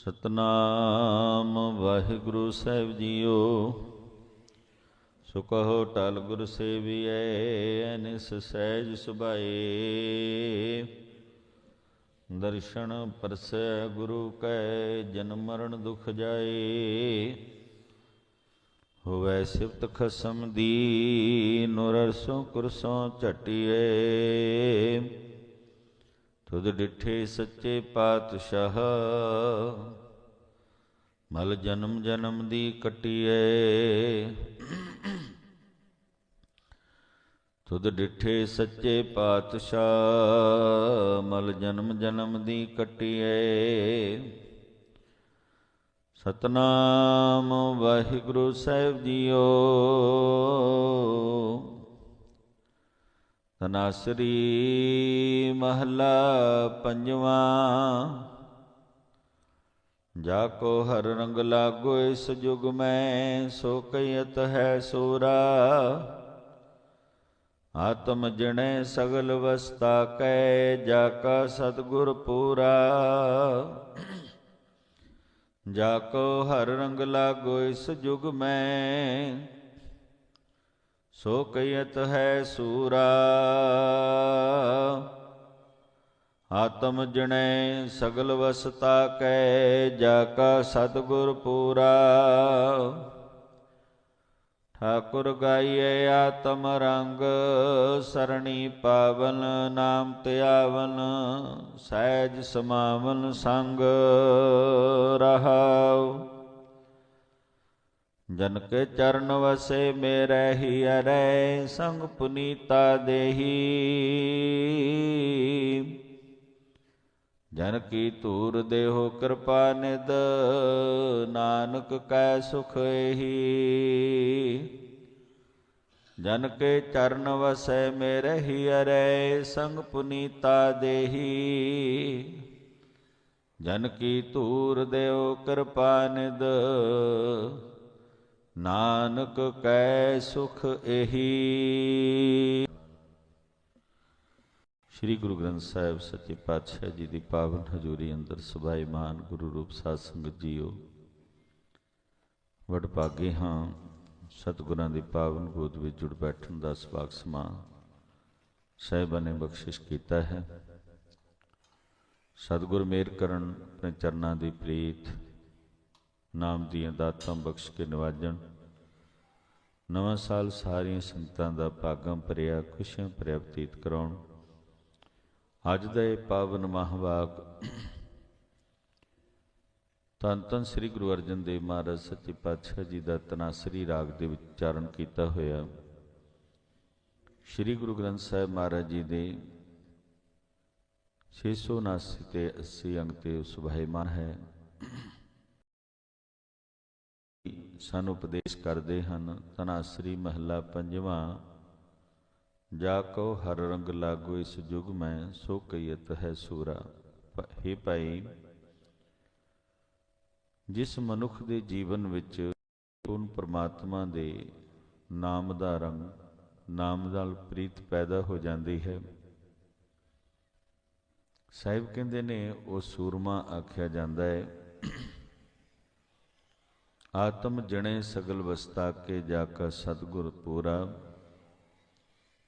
ਸਤਨਾਮ ਵਾਹਿਗੁਰੂ ਸਾਹਿਬ ਜੀਓ। ਸੁ ਕਹੋ ਟਲ ਗੁਰ ਸੇਵੀਐ, ਅਨਿਸ ਸਹਿਜ ਸੁਭਾਏ। ਦਰਸ਼ਨ ਪਰਸੈ ਗੁਰੂ ਕੈ ਜਨਮ ਮਰਨ ਦੁਖ ਜਾਏ। ਹੋਵੈ ਸਿਫਤ ਖਸਮ ਦੀ, ਨੂਰ ਅਰਸੋਂ ਕੁਰਸੋਂ ਝਟਿਏ ਤੁਧ ਡਿਠੇ ਸੱਚੇ ਪਾਤਸ਼ਾਹ। ਮਲ ਜਨਮ ਜਨਮ ਦੀ ਕਟਿਏ ਤੁਧ ਡਿਠੇ ਸੱਚੇ ਪਾਤਸ਼ਾਹ, ਮਲ ਜਨਮ ਜਨਮ ਦੀ ਕਟਿਏ ਸਤਨਾਮ ਵਾਹਿਗੁਰੂ ਸਾਹਿਬ ਜੀਓ। ਤਨਾਸਰੀ ਮਹਲਾ ਪੰਜਵਾਂ। ਜਾ ਕੋ ਹਰ ਰੰਗ ਲਾਗੋ, ਇਸ ਜੁਗ ਮੈਂ ਸੋ ਕਈਤ ਹੈ ਸੂਰਾ। ਆਤਮ ਜਣੈ ਸਗਲ ਵਸਤਾ ਕੈ, ਜਾ ਕਾ ਸਤਗੁਰ ਪੂਰਾ। ਜਾ ਕੋ ਹਰ ਰੰਗ ਲਾਗੋ, ਇਸ ਜੁਗ ਮੈਂ ਸੋ ਕਈਤ ਹੈ ਸੂਰਾ। ਆਤਮ ਜਣੈ ਸਗਲ ਵਸਤਾ ਕੈ, ਜਾ ਕਾ ਸਤਗੁਰ ਪੂਰਾ। ਠਾਕੁਰ ਗਾਈਏ ਆਤਮ ਰੰਗ, ਸਰਣੀ ਪਾਵਨ ਨਾਮ ਧਿਆਵਨ, ਸਹਿਜ ਸਮਾਵਨ ਸੰਗ ਰਹਾਉ। ਜਨ ਕੇ ਚਰਨ ਵਸੇ ਮੇਰੇ ਹੀ ਅਰੈ ਸੰਗ ਪੁਨੀਤਾ ਦੇਹੀ। ਜਨ ਕੀ ਧੂਰ ਦੇਹੋ ਕਿਰਪਾ ਨਿਦ ਨਾਨਕ ਕੈ ਸੁਖ ਏਹੀ। ਜਨ ਕੇ ਚਰਨ ਵਸੈ ਮੇਰੇ ਹੀ ਅਰੈ ਸੰਗ ਪੁਨੀਤਾ ਦੇਹੀ। ਜਨ ਕੀ ਧੂਰ ਦੇਉ ਕਿਰਪਾ ਨਿਦ ਨਾਨਕ ਕੈ ਸੁਖ ਏਹੀ। ਸ੍ਰੀ ਗੁਰੂ ਗ੍ਰੰਥ ਸਾਹਿਬ ਸੱਚੇ ਪਾਤਸ਼ਾਹ ਜੀ ਦੀ ਪਾਵਨ ਹਜ਼ੂਰੀ ਅੰਦਰ ਸੁਭਾਈਮਾਨ ਗੁਰੂ ਰੂਪ ਸਾਧ ਸੰਗਤ ਜੀਓ। ਵਡ ਭਾਗੇ ਹਾਂ, ਸਤਿਗੁਰਾਂ ਦੀ ਪਾਵਨ ਗੋਦ ਵਿੱਚ ਜੁੜ ਬੈਠਣ ਦਾ ਸਵਾਗ ਸਮਾ ਸਾਹਿਬਾਂ ਨੇ ਬਖਸ਼ਿਸ਼ ਕੀਤਾ ਹੈ। ਸਤਿਗੁਰ ਮੇਰ ਕਰਨ ਆਪਣੇ ਚਰਨਾਂ ਦੀ ਪ੍ਰੀਤ, ਨਾਮ ਦੀਆਂ ਦਾਤਾਂ ਬਖਸ਼ ਕੇ ਨਿਵਾਜਣ ਨਵਾਂ ਸਾਲ ਸਾਰੀਆਂ ਸੰਗਤਾਂ ਦਾ ਭਾਗਾਂ ਭਰਿਆ, ਖੁਸ਼ੀਆਂ ਭਰਿਆ ਬਤੀਤ ਕਰਾਉਣ। ਅੱਜ ਦਾ ਇਹ ਪਾਵਨ ਮਹਾਵਾਕ ਤਨ ਤਨ ਸ੍ਰੀ ਗੁਰੂ ਅਰਜਨ ਦੇਵ ਮਹਾਰਾਜ ਸੱਚੇ ਪਾਤਸ਼ਾਹ ਜੀ ਦਾ ਤਨਾਸਰੀ ਰਾਗ ਦੇ ਵਿੱਚ ਉਚਾਰਨ ਕੀਤਾ ਹੋਇਆ। ਸ੍ਰੀ ਗੁਰੂ ਗ੍ਰੰਥ ਸਾਹਿਬ ਮਹਾਰਾਜ ਜੀ ਦੇ 679 ਤੇ 80 ਅੰਗ ਤੇ ਸੁਭਾਈਮਾਨ ਹੈ। ਸਾਨੂੰ, ਉਪਦੇਸ਼ ਕਰਦੇ ਹਨ। ਤਨਾਸਰੀ ਮਹੱਲਾ ਪੰਜਵਾਂ, ਜਾ ਕੋ ਹਰ ਰੰਗ ਲਾਗੋ ਇਸ ਜੁਗ ਮੈਂ, ਸੋ ਕਈਤ ਹੈ ਸੂਰਾ। हे ਭਾਈ, ਜਿਸ ਮਨੁੱਖ ਦੇ ਜੀਵਨ ਵਿੱਚ ਪੂਰਨ ਪ੍ਰਮਾਤਮਾ ਦੇ ਨਾਮ ਦਾ ਰੰਗ, ਨਾਮ ਨਾਲ ਪ੍ਰੀਤ ਪੈਦਾ ਹੋ ਜਾਂਦੀ ਹੈ, ਸਾਹਿਬ ਕਹਿੰਦੇ ਨੇ, ਉਹ ਸੂਰਮਾ ਆਖਿਆ ਜਾਂਦਾ ਹੈ। ਆਤਮ ਜਣੇ ਸਗਲ ਵਸਤਾ ਕੇ ਜਾ ਕਾ ਸਤਗੁਰ ਪੂਰਾ।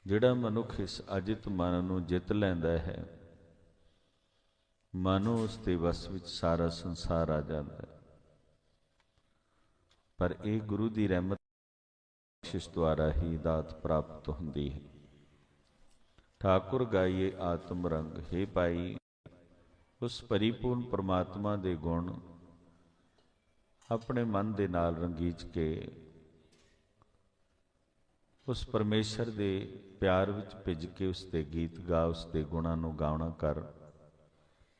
ਜਿਹੜਾ ਮਨੁੱਖ ਇਸ ਅਜਿਤ ਮਨ ਨੂੰ ਜਿੱਤ ਲੈਂਦਾ ਹੈ, ਮਨੋ ਉਸ ਦੇ ਵਸ ਵਿੱਚ ਸਾਰਾ ਸੰਸਾਰ ਆ ਜਾਂਦਾ ਹੈ। ਪਰ ਇਹ ਗੁਰੂ ਦੀ ਰਹਿਮਤ ਬਖਸ਼ਿਸ਼ ਦੁਆਰਾ ਹੀ ਦਾਤ ਪ੍ਰਾਪਤ ਹੁੰਦੀ ਹੈ। ਠਾਕੁਰ ਗਾਈਏ ਆਤਮ ਰੰਗ, ਹੈ ਭਾਈ, ਉਸ ਪਰਿਪੂਰਨ ਪ੍ਰਮਾਤਮਾ ਦੇ ਗੁਣ ਆਪਣੇ ਮਨ ਦੇ ਨਾਲ ਰੰਗੀਚ ਕੇ ਉਸ ਪਰਮੇਸ਼ਰ ਦੇ ਪਿਆਰ ਵਿੱਚ ਭਿੱਜ ਕੇ ਉਸ ਦੇ ਗੀਤ ਗਾ, ਉਸ ਦੇ ਗੁਣਾਂ ਨੂੰ ਗਾਉਣਾ ਕਰ।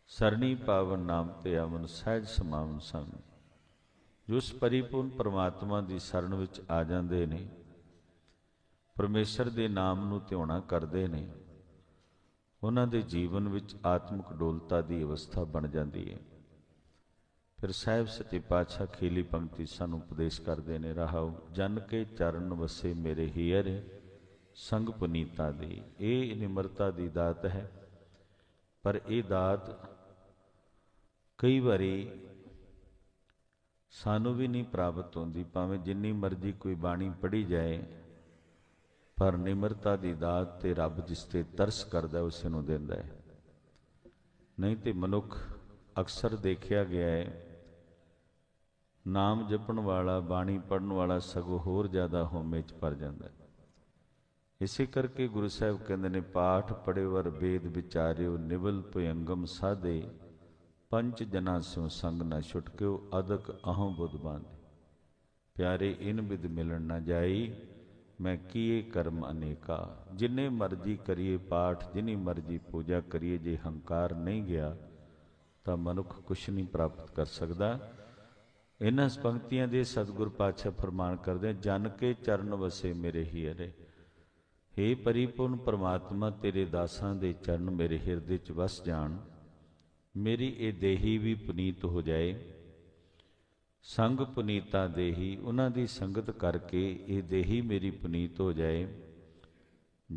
ਸਰਣੀ ਪਾਵਨ ਨਾਮ ਤੇ ਅਮਨ ਸਹਿਜ ਸਮਾਵਨ ਸੰਗ। ਜੋ ਉਸ ਪਰਿਪੂਰਨ ਪਰਮਾਤਮਾ ਦੀ ਸ਼ਰਨ ਵਿੱਚ ਆ ਜਾਂਦੇ ਨੇ, ਪਰਮੇਸ਼ਰ ਦੇ ਨਾਮ ਨੂੰ ਧਿਆਉਣਾ ਕਰਦੇ ਨੇ, ਉਹਨਾਂ ਦੇ ਜੀਵਨ ਵਿੱਚ ਆਤਮਿਕ ਡੋਲਤਾ ਦੀ ਅਵਸਥਾ ਬਣ ਜਾਂਦੀ ਹੈ। ਫਿਰ ਸਾਹਿਬ ਸੱਚੇ ਪਾਤਸ਼ਾਹ ਖੀਲੀ ਪੰਕਤੀ ਸਾਨੂੰ ਉਪਦੇਸ਼ ਕਰਦੇ ਨੇ ਰਹਾਉ ਜਨ ਕੇ ਚਰਨ ਵਸੇ ਮੇਰੇ ਹੀਰ ਸੰਗ ਪੁਨੀਤਾ ਦੀ। ਇਹ ਨਿਮਰਤਾ ਦੀ ਦਾਤ ਹੈ, ਪਰ ਇਹ ਦਾਤ ਕਈ ਵਾਰੀ ਸਾਨੂੰ ਵੀ ਨਹੀਂ ਪ੍ਰਾਪਤ ਹੁੰਦੀ, ਭਾਵੇਂ ਜਿੰਨੀ ਮਰਜ਼ੀ ਕੋਈ ਬਾਣੀ ਪੜ੍ਹੀ ਜਾਏ, ਪਰ ਨਿਮਰਤਾ ਦੀ ਦਾਤ ਤੇ ਰੱਬ ਜਿਸ ਤੇ ਤਰਸ ਕਰਦਾ ਉਸ ਨੂੰ ਦਿੰਦਾ ਹੈ। ਨਹੀਂ ਤੇ ਮਨੁੱਖ ਅਕਸਰ ਦੇਖਿਆ ਗਿਆ ਹੈ ਨਾਮ ਜਪਣ ਵਾਲਾ, ਬਾਣੀ ਪੜਨ ਵਾਲਾ ਸਗੋਂ ਹੋਰ ਜ਼ਿਆਦਾ ਹੋਮੇ ਚ ਭਰ ਜਾਂਦਾ ਹੈ। ਇਸੇ ਕਰਕੇ ਗੁਰੂ ਸਾਹਿਬ ਕਹਿੰਦੇ ਨੇ, ਪਾਠ ਪੜ੍ਹੇ ਵਰ ਵੇਦ ਵਿਚਾਰਿਓ, ਨਿਵਲ ਭਯੰਗਮ ਸਾਧੇ, ਪੰਜ ਜਨਾ ਸਿਉ ਸੰਗ ਨਾ ਛੁਟਕਿਓ, ਅਦਕ ਅਹੰ ਬੁੱਧ ਬਾਂਧੇ। ਪਿਆਰੇ, ਇਨ ਵਿਦ ਮਿਲਣ ਨਾ ਜਾਈ, ਮੈਂ ਕੀਏ ਕਰਮ ਅਨੇਕਾ। ਜਿੰਨੇ ਮਰਜ਼ੀ ਕਰੀਏ ਪਾਠ, ਜਿਨੀ ਮਰਜ਼ੀ ਪੂਜਾ ਕਰੀਏ, ਜੇ ਹੰਕਾਰ ਨਹੀਂ ਗਿਆ, ਤਾਂ ਮਨੁੱਖ ਕੁਛ ਨਹੀਂ ਪ੍ਰਾਪਤ ਕਰ ਸਕਦਾ। ਇਹਨਾਂ ਪੰਕਤੀਆਂ ਦੇ ਸਤਿਗੁਰ ਪਾਤਸ਼ਾਹ ਫਰਮਾਨ ਕਰਦੇ ਜਨ ਕੇ ਚਰਨ ਵਸੇ ਮੇਰੇ ਹੀਰੇ ਹੇ ਪਰਿਪੂਰਨ ਪ੍ਰਮਾਤਮਾ, ਤੇਰੇ ਦਾਸਾਂ ਦੇ ਚਰਨ ਮੇਰੇ ਹਿਰਦੇ 'ਚ ਵਸ ਜਾਣ। ਮੇਰੀ ਇਹ ਦੇਹੀ ਵੀ ਪੁਨੀਤ ਹੋ ਜਾਏ। ਸੰਗ ਪੁਨੀਤਾ ਦੇਹੀ, ਉਹਨਾਂ ਦੀ ਸੰਗਤ ਕਰਕੇ ਇਹ ਦੇਹੀ ਮੇਰੀ ਪੁਨੀਤ ਹੋ ਜਾਏ।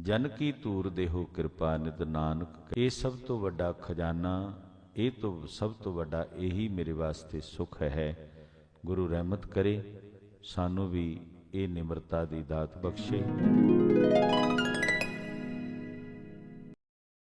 ਜਨ ਕੀ ਤੂਰ ਦੇਹੋ ਕਿਰਪਾ ਨਿਤ ਨਾਨਕ, ਇਹ ਸਭ ਤੋਂ ਵੱਡਾ ਖਜ਼ਾਨਾ, ਇਹ ਤੋਂ ਸਭ ਤੋਂ ਵੱਡਾ ਇਹੀ ਮੇਰੇ ਵਾਸਤੇ ਸੁਖ ਹੈ। ਗੁਰੂ ਰਹਿਮਤ ਕਰੇ ਸਾਨੂੰ ਵੀ ਇਹ ਨਿਮਰਤਾ ਦੀ ਦਾਤ ਬਖਸ਼ੇ।